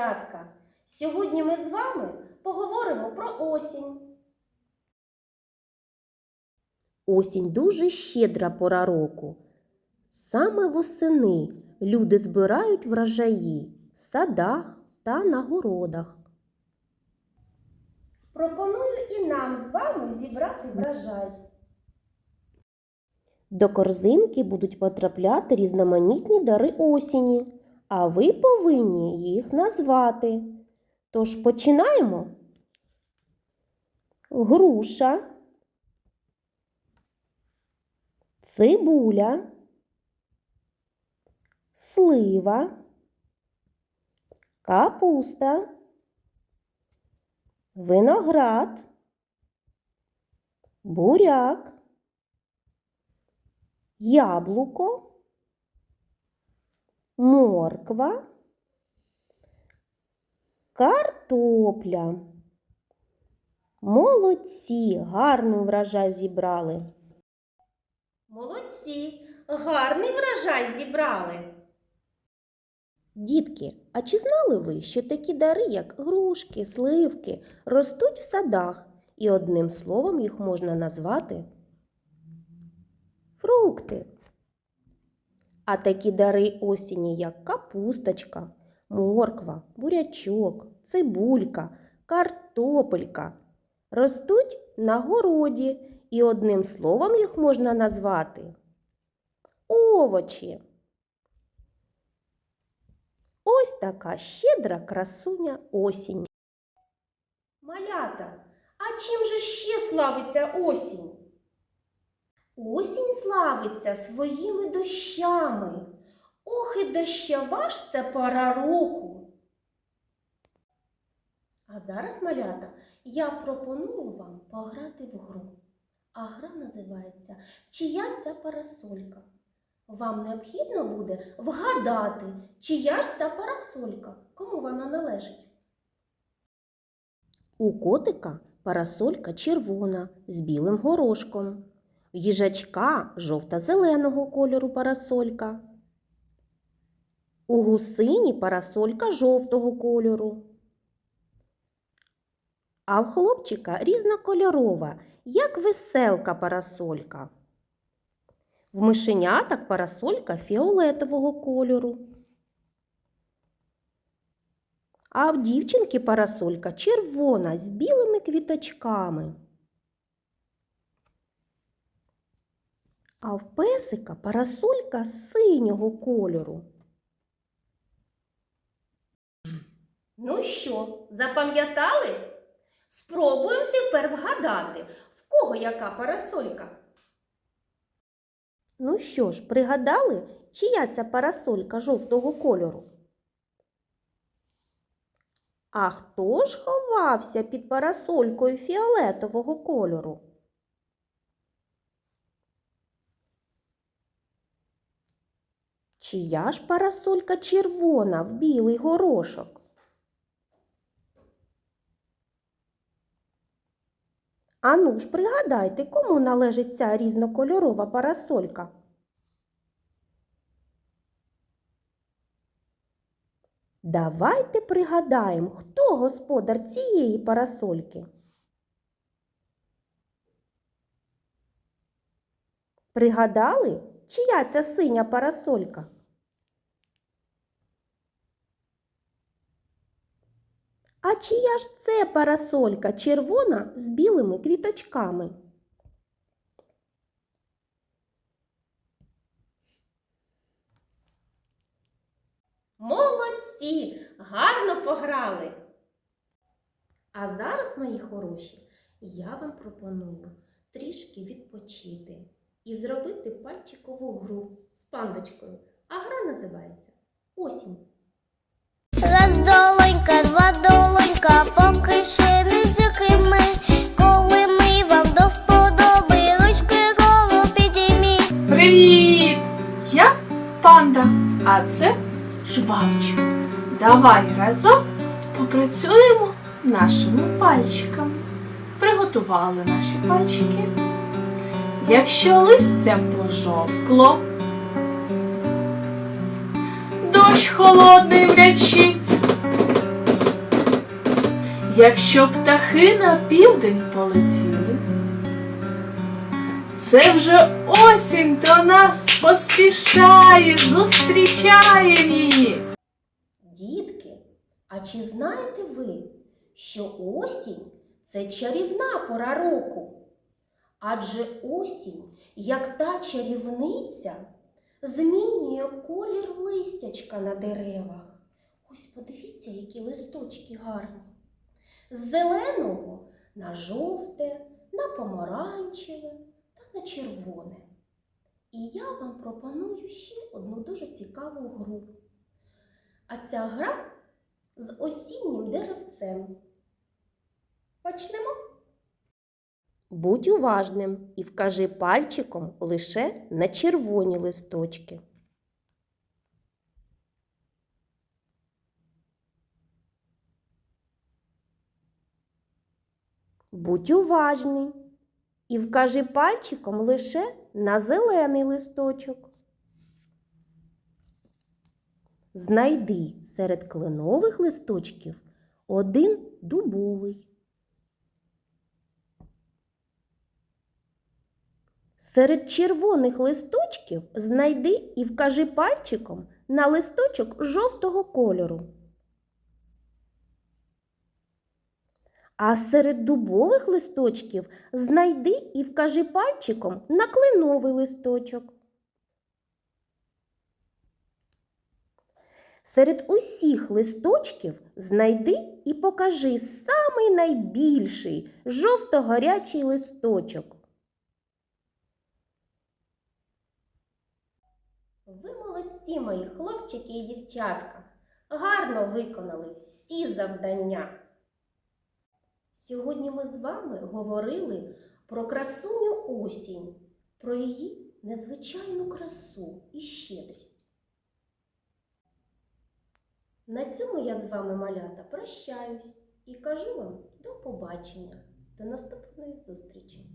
дівчатка! Сьогодні ми з вами поговоримо про осінь. Осінь дуже щедра пора року. Саме восени люди збирають врожаї в садах та на городах. Пропоную і нам з вами зібрати врожай. До корзинки будуть потрапляти різноманітні дари осені, а ви повинні їх назвати. Тож починаємо. Груша, цибуля, слива, капуста, виноград, буряк, яблуко, морква, картопля. Молодці, гарний врожай зібрали. Молодці, гарний врожай зібрали. Дітки, а чи знали ви, що такі дари, як грушки, сливки, ростуть в садах, і одним словом їх можна назвати фрукти? А такі дари осені, як капусточка, морква, бурячок, цибулька, картопелька, ростуть на городі, і одним словом їх можна назвати овочі. Ось така щедра красуня осінь. Малята, а чим же ще славиться осінь? Осінь славиться своїми дощами. Ох і дощова ж це пора року. А зараз, малята, я пропоную вам пограти в гру. А гра називається Чия ця парасолька? Вам необхідно буде вгадати, чия ж ця парасолька, кому вона належить. У котика парасолька червона з білим горошком. Їжачка жовта-зеленого кольору парасолька. У гусині парасолька жовтого кольору. А в хлопчика різнокольорова, як веселка парасолька. В мишеняток парасолька фіолетового кольору. А в дівчинки парасолька червона з білими квіточками. А в песика парасолька синього кольору. Ну що, запам'ятали? Спробуємо тепер вгадати, в кого яка парасолька. Ну що ж, пригадали, чия ця парасолька жовтого кольору? А хто ж ховався під парасолькою фіолетового кольору? Чия ж парасолька червона в білий горошок? Ану ж пригадайте, кому належить ця різнокольорова парасолька? Давайте пригадаємо, хто господар цієї парасольки. Пригадали, чия ця синя парасолька? А чия ж це парасолька червона з білими квіточками? Молодці! Гарно пограли! А зараз, мої хороші, я вам пропоную трішки відпочити і зробити пальчикову гру з пандочкою. А гра називається Осінь. Долонька, два долонька, поки ще не зими. Коли ми вам до вподоби, ручки голову підійміть. Привіт! Я панда, а це жвавчик. Давай разом попрацюємо нашими пальчиками. Приготували наші пальчики. Якщо листя пожовкло, дощ холодний мрячить, Якщо птахи на південь полетіли, це вже осінь до нас поспішає, зустрічає її. Дітки, а чи знаєте ви, що осінь це чарівна пора року? Адже осінь, як та чарівниця, змінює колір листячка на деревах. Ось подивіться, які листочки гарні. З зеленого на жовте, на помаранчеве та на червоне. І я вам пропоную ще одну дуже цікаву гру. А ця гра з осіннім деревцем. Почнемо. Будь уважним і вкажи пальчиком лише на червоні листочки. Будь уважний і вкажи пальчиком лише на зелений листочок. Знайди серед кленових листочків один дубовий. Серед червоних листочків знайди і вкажи пальчиком на листочок жовтого кольору. А серед дубових листочків знайди і вкажи пальчиком на кленовий листочок. Серед усіх листочків знайди і покажи самий найбільший жовто-горячий листочок. Ви молодці, мої хлопчики і дівчатка. Гарно виконали всі завдання. Сьогодні ми з вами говорили про красуню осінь, про її незвичайну красу і щедрість. На цьому я з вами, малята, прощаюсь і кажу вам до побачення, до наступної зустрічі.